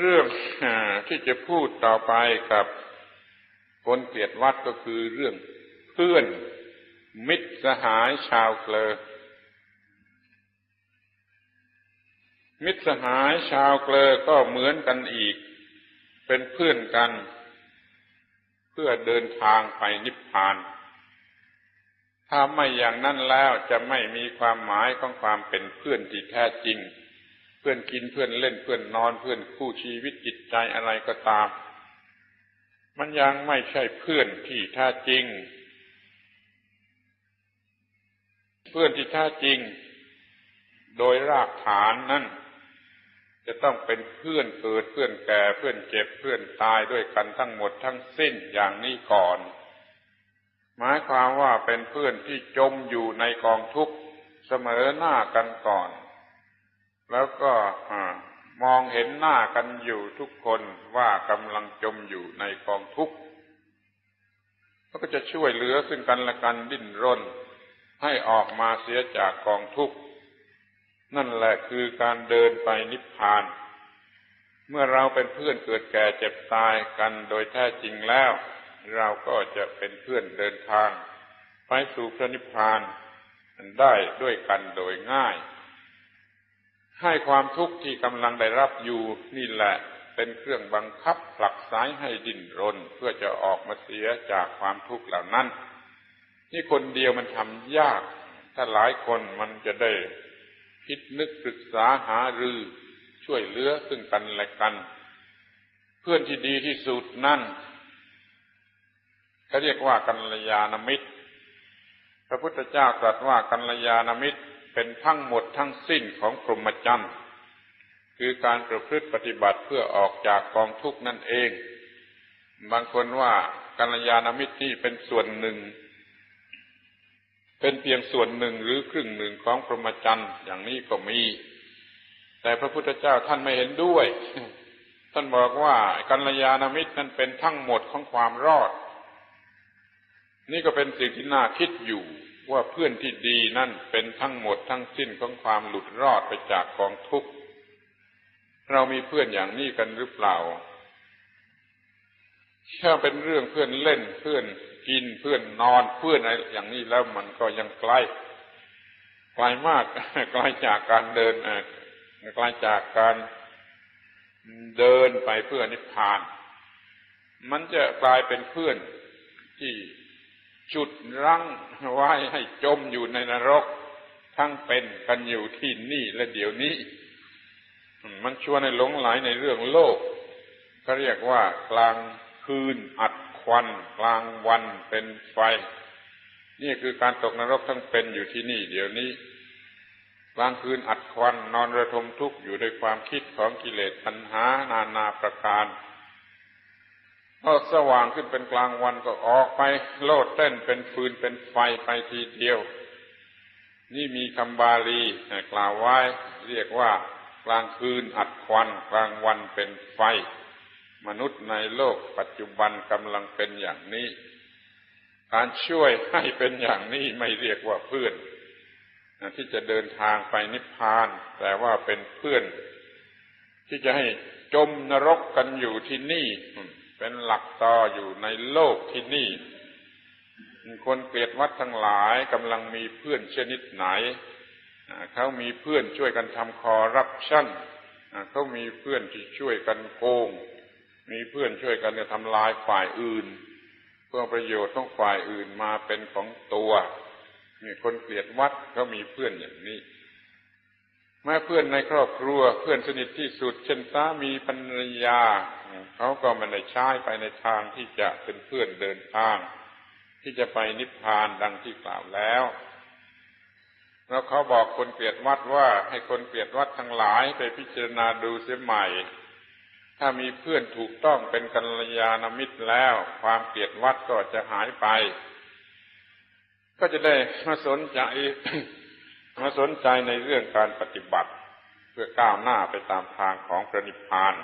เรื่องที่จะพูดต่อไปกับคนเกลียดวัดก็คือเรื่องเพื่อนมิตรสหายชาวเกลอ มิตรสหายชาวเกลอก็เหมือนกันอีก เป็นเพื่อนกัน เพื่อเดินทางไปนิพพาน ถ้าไม่อย่างนั้นแล้วจะไม่มีความหมายของความเป็นเพื่อนที่แท้จริง เพื่อนกินเพื่อนเล่นเพื่อนนอนเพื่อนคู่ชีวิตจิตใจอะไรก็ตาม มันยังไม่ใช่เพื่อนที่แท้จริง เพื่อนที่แท้จริง โดยรากฐานนั้นจะต้องเป็นเพื่อนเกิดเพื่อนแก่เพื่อนเจ็บเพื่อนตายด้วยกันทั้งหมดทั้งสิ้นอย่างนี้ก่อน หมายความว่าเป็นเพื่อนที่จมอยู่ในกองทุกข์เสมอหน้ากันก่อน แล้วก็มองเห็นหน้ากันอยู่ทุกคนว่ากำลังจมอยู่ในกองทุกข์ก็จะช่วยเหลือซึ่งกันและกันดิ้นรน ให้ออกมาเสียจากกองทุกข์นั่นแหละคือการเดินไปนิพพาน เมื่อเราเป็นเพื่อนเกิดแก่เจ็บตายกันโดยแท้จริงแล้ว เราก็จะเป็นเพื่อนเดินทาง ไปสู่พระนิพพานได้ด้วยกันโดยง่าย ให้ความทุกข์ที่กำลังได้รับอยู่นี่แหละเป็นเครื่องบังคับผลักสายให้ดิ้นรน เพื่อจะออกมาเสียจากความทุกข์เหล่านั้น นี่คนเดียวมันทำยาก ถ้าหลายคนมันจะได้คิดนึกปรึกษาหารือ ช่วยเหลือซึ่งกันและกัน เพื่อนที่ดีที่สุดนั่นเขาเรียกว่ากัลยาณมิตร พระพุทธเจ้าตรัสว่ากัลยาณมิตร เป็นทั้งหมดทั้งสิ้นของพรหมจรรย์คือการประพฤติปฏิบัติเพื่อออกจากกองทุกข์นั่นเอง บางคนว่ากัลยาณมิตรนี่เป็นส่วนหนึ่ง เป็นเพียงส่วนหนึ่งหรือครึ่งหนึ่งของพรหมจรรย์อย่างนี้ก็มี แต่พระพุทธเจ้าท่านไม่เห็นด้วย ท่านบอกว่ากัลยาณมิตรนั้นเป็นทั้งหมดของความรอด นี่ก็เป็นสิ่งที่น่าคิดอยู่ ว่าเพื่อนที่ดีนั่นเป็นทั้งหมดทั้งสิ้นของความหลุดรอดไปจากกองทุกข์ เรามีเพื่อนอย่างนี้กันหรือเปล่า ถ้าเป็นเรื่องเพื่อนเล่นเพื่อนกินเพื่อนนอนเพื่อนอะไรอย่างนี้แล้วมันก็ยังไกลไกลมากไกลจากการเดินไกลจากการเดินไปเพื่อนิพพาน มันจะกลายเป็นเพื่อน จุดรั้งไว้ให้จมอยู่ในนรก ทั้งเป็นกันอยู่ที่นี่และเดี๋ยวนี้ มันชวนให้หลงไหลในเรื่องโลกเขาเรียกว่ากลางคืนอัดควัน กลางวันเป็นไฟ นี่คือการตกนรกทั้งเป็นอยู่ที่นี่ เดี๋ยวนี้กลางคืนอัดควันนอนระทมทุกข์อยู่ในความคิดของกิเลสปัญหานานาประการ พอสว่างขึ้นเป็นกลางวันก็ออกไปโลดเต้นเป็นฟืนเป็นไฟไปทีเดียว นี่มีคำบาลีกล่าวไว้เรียกว่ากลางคืนอัดควัน กลางวันเป็นไฟ มนุษย์ในโลกปัจจุบันกำลังเป็นอย่างนี้ การช่วยให้เป็นอย่างนี้ไม่เรียกว่าเพื่อนที่จะเดินทางไปนิพพาน แต่ว่าเป็นเพื่อน ที่จะให้จมนรกกันอยู่ที่นี่ เป็นหลักต่ออยู่ในโลกที่นี่ คนเกลียดวัดทั้งหลายกำลังมีเพื่อนชนิดไหน เขามีเพื่อนช่วยกันทำคอรับชั่นเขามีเพื่อนที่ช่วยกันโกง มีเพื่อนช่วยกันจะทำลายฝ่ายอื่น เพื่อประโยชน์ของฝ่ายอื่นมาเป็นของตัวนี่คนเกลียดวัดก็มีเพื่อนอย่างนี้ แม้เพื่อนในครอบครัวเพื่อนสนิทที่สุด เช่นสามีภรรยาเขาก็ไม่ได้ใช้ไปในทางที่จะเป็นเพื่อนเดินทาง ที่จะไปนิพพานดังที่กล่าวแล้ว แล้วเขาบอกคนเกลียดวัดว่าให้คนเกลียดวัดทั้งหลายไปพิจารณาดูเสียใหม่ ถ้ามีเพื่อนถูกต้องเป็นกัลยาณมิตรแล้ว ความเกลียดวัดก็จะหายไป ก็จะได้มาสนใจ มาสนใจในเรื่องการปฏิบัติ เพื่อก้าวหน้าไปตามทางของพระนิพพาน